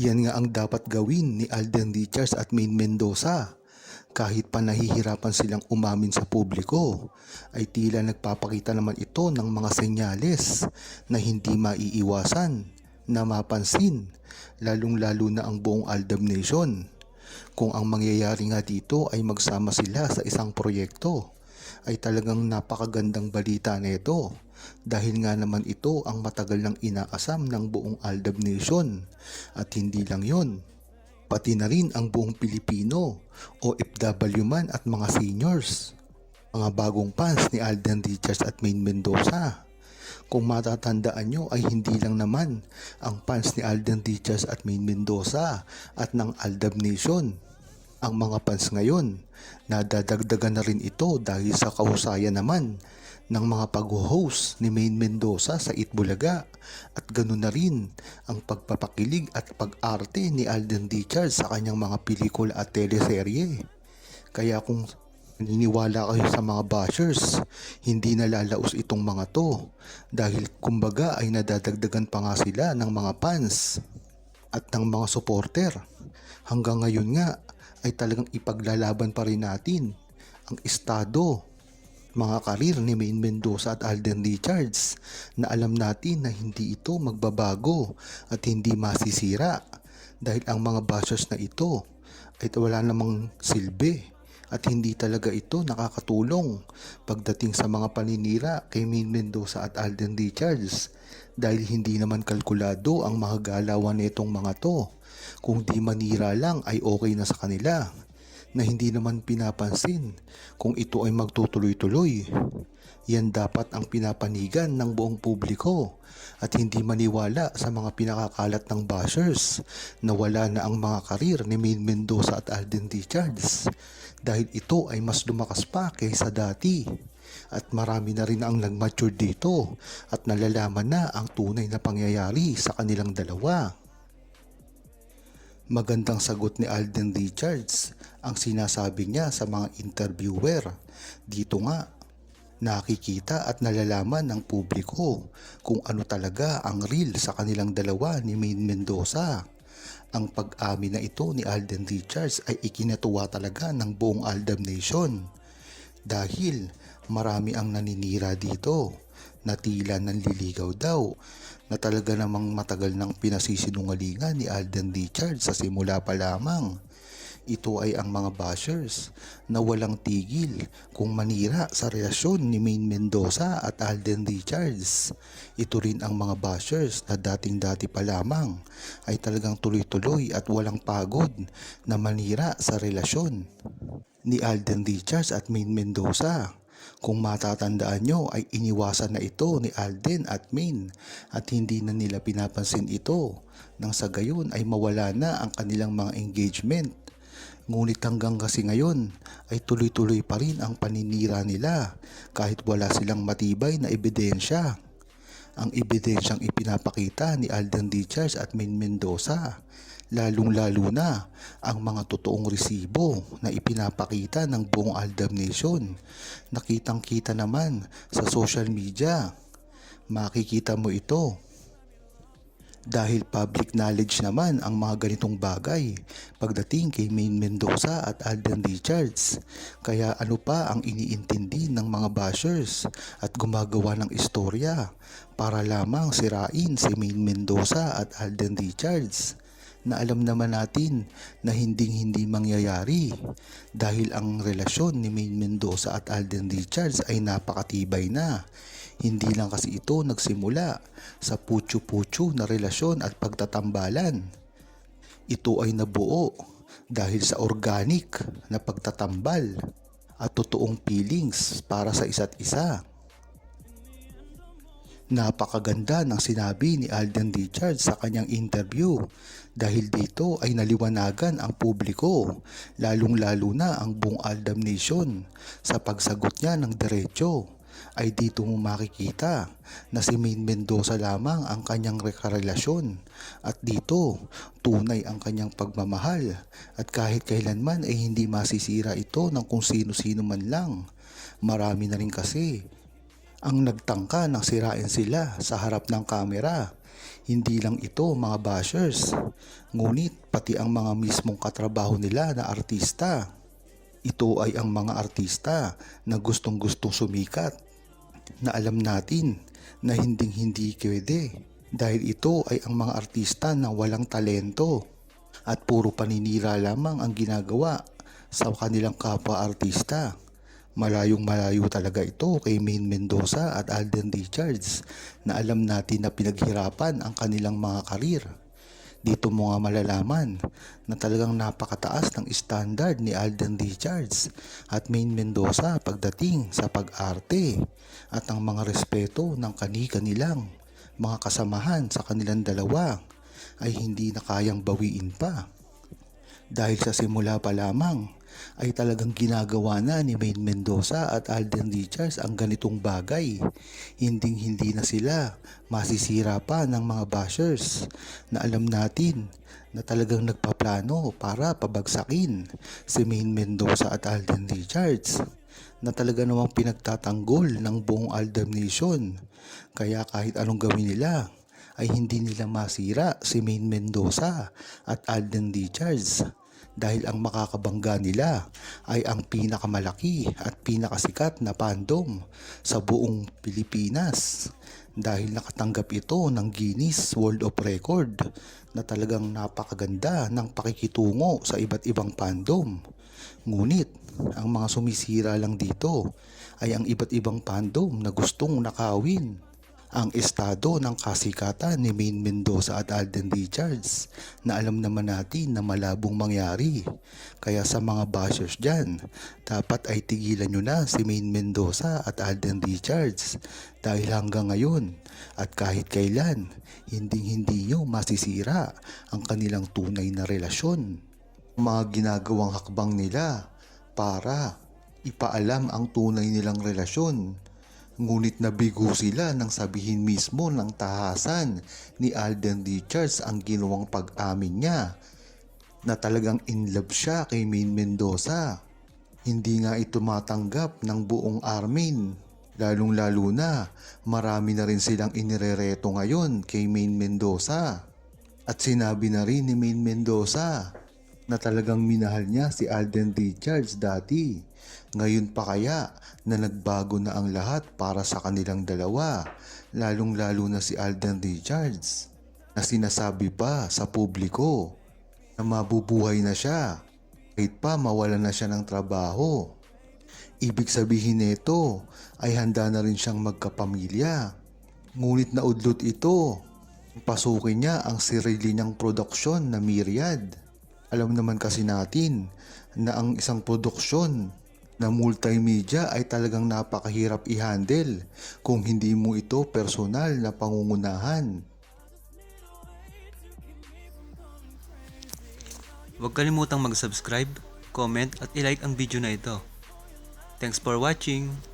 Yan nga ang dapat gawin ni Alden Richards at Maine Mendoza. Kahit pa nahihirapan silang umamin sa publiko, ay tila nagpapakita naman ito ng mga senyales na hindi maiiwasan, na mapansin, lalong-lalo na ang buong Aldab Nation. Kung ang mangyayari nga dito ay magsama sila sa isang proyekto, ay talagang napakagandang balita nito. Dahil nga naman ito ang matagal nang inaasam ng buong Aldab Nation. At hindi lang yon pati na rin ang buong Pilipino o FW man at mga seniors mga bagong fans ni Alden Richards at Maine Mendoza. Kung matatandaan nyo ay hindi lang naman ang fans ni Alden Richards at Maine Mendoza at ng Aldab Nation ang mga fans ngayon. Nadadagdagan na rin ito dahil sa kahusayan naman ng mga pag-host ni Maine Mendoza sa Itbulaga at ganoon na rin ang pagpapakilig at pag-arte ni Alden Richards sa kanyang mga pelikula at teleserye. Kaya kung naniniwala kayo sa mga bashers, hindi nalalaos itong mga to dahil kumbaga ay nadadagdagan pa nga sila ng mga fans at ng mga supporter. Hanggang ngayon nga ay talagang ipaglalaban pa rin natin ang estado, mga karir ni Maine Mendoza at Alden Richards na alam natin na hindi ito magbabago at hindi masisira dahil ang mga bashers na ito ay wala namang silbi at hindi talaga ito nakakatulong pagdating sa mga paninira kay Maine Mendoza at Alden Richards dahil hindi naman kalkulado ang mga galawan nitong mga to. Kung di manira lang ay okay na sa kanila na hindi naman pinapansin kung ito ay magtutuloy-tuloy. Yan dapat ang pinapanigan ng buong publiko at hindi maniwala sa mga pinakakalat ng bashers na wala na ang mga karir ni Maine Mendoza at Alden Richards dahil ito ay mas lumakas pa kaysa dati at marami na rin ang nag-mature dito at nalalaman na ang tunay na pangyayari sa kanilang dalawa. Magandang sagot ni Alden Richards ang sinasabi niya sa mga interviewer. Dito nga, nakikita at nalalaman ng publiko kung ano talaga ang real sa kanilang dalawa ni Maine Mendoza. Ang pag-amin na ito ni Alden Richards ay ikinatuwa talaga ng buong Aldab Nation dahil marami ang naninira dito na tila nanliligaw daw na talaga namang matagal nang pinasisinungalingan ni Alden Richards sa simula pa lamang. Ito ay ang mga bashers na walang tigil kung manira sa relasyon ni Maine Mendoza at Alden Richards. Ito rin ang mga bashers na dating dati pa lamang ay talagang tuloy-tuloy at walang pagod na manira sa relasyon ni Alden Richards at Maine Mendoza. Kung matatandaan nyo ay iniwasan na ito ni Alden at Maine at hindi na nila pinapansin ito nang sa gayon ay mawala na ang kanilang mga engagement. Ngunit hanggang kasi ngayon ay tuloy-tuloy pa rin ang paninira nila kahit wala silang matibay na ebidensya. Ang ebidensyang ipinapakita ni Alden Richards at Maine Mendoza lalong-lalo na ang mga totoong resibo na ipinapakita ng buong Aldab Nation. Nakitang-kita naman sa social media. Makikita mo ito. Dahil public knowledge naman ang mga ganitong bagay pagdating kay Maine Mendoza at Alden Richards. Kaya ano pa ang iniintindi ng mga bashers at gumagawa ng istorya para lamang sirain si Maine Mendoza at Alden Richards na alam naman natin na hinding hindi mangyayari dahil ang relasyon ni Maine Mendoza at Alden Richards ay napakatibay na. Hindi lang kasi ito nagsimula sa putyo-putyo na relasyon at pagtatambalan. Ito ay nabuo dahil sa organic na pagtatambal at totoong feelings para sa isa't isa. Napakaganda ng sinabi ni Alden Richards sa kanyang interview dahil dito ay naliwanagan ang publiko, lalong-lalo na ang buong Aldam Nation sa pagsagot niya ng diretsyo ay dito mo makikita na si Maine Mendoza lamang ang kanyang rekarelasyon at dito tunay ang kanyang pagmamahal at kahit kailanman ay hindi masisira ito ng kung sino-sino man lang. Marami na rin kasi ang nagtangka ng sirain sila sa harap ng kamera Hindi lang ito mga bashers, ngunit pati ang mga mismong katrabaho nila na artista. Ito ay ang mga artista na gustong gustong sumikat na alam natin na hinding hindi pwede dahil ito ay ang mga artista na walang talento at puro paninira lamang ang ginagawa sa kanilang kapwa-artista. Malayong malayo talaga ito kay Main Mendoza at Alden Richards na alam natin na pinaghirapan ang kanilang mga karir. Dito mo nga malalaman na talagang napakataas ng standard ni Alden Richards at Main Mendoza pagdating sa pag-arte at ang mga respeto ng kani-kanilang mga kasamahan sa kanilang dalawa ay hindi na kayang bawiin pa. Dahil sa simula pa lamang ay talagang ginagawa na ni Main Mendoza at Alden Richards ang ganitong bagay. Hinding hindi na sila masisira pa ng mga bashers na alam natin na talagang nagpaplano para pabagsakin si Main Mendoza at Alden Richards na talaga namang pinagtatanggol ng buong Aldam Nation. Kaya kahit anong gawin nila ay hindi nila masira si Main Mendoza at Alden Richards dahil ang makakabangga nila ay ang pinakamalaki at pinakasikat na fandom sa buong Pilipinas dahil nakatanggap ito ng Guinness World of Record na talagang napakaganda ng pakikitungo sa iba't ibang fandom. Ngunit ang mga sumisira lang dito ay ang iba't ibang fandom na gustong nakawin ang estado ng kasikatan ni Main Mendoza at Alden Richards na alam naman natin na malabong mangyari. Kaya sa mga bashers dyan, dapat ay tigilan nyo na si Main Mendoza at Alden Richards dahil hanggang ngayon at kahit kailan, hindi hindi nyo masisira ang kanilang tunay na relasyon. Mga ginagawang hakbang nila para ipaalam ang tunay nilang relasyon Ngunit nabigo sila nang sabihin mismo ng tahasan ni Alden Richards ang ginawang pag-amin niya na talagang in love siya kay Main Mendoza. Hindi nga ito matanggap ng buong Armin. Lalong lalo na, marami na rin silang inirereto ngayon kay Main Mendoza. At sinabi na rin ni Main Mendoza na talagang minahal niya si Alden Richards dati. Ngayon pa kaya na nagbago na ang lahat para sa kanilang dalawa, lalong lalo na si Alden Richards na sinasabi pa sa publiko na mabubuhay na siya kahit pa mawala na siya ng trabaho. Ibig sabihin nito ay handa na rin siyang magkapamilya. Ngunit naudlot ito. Pasukin niya ang sarili niyang produksyon na Myriad. Alam naman kasi natin na ang isang produksyon na multimedia ay talagang napakahirap i-handle kung hindi mo ito personal na pangungunahan. Huwag kalimutang mag-subscribe, comment at ilike ang video na ito. Thanks for watching!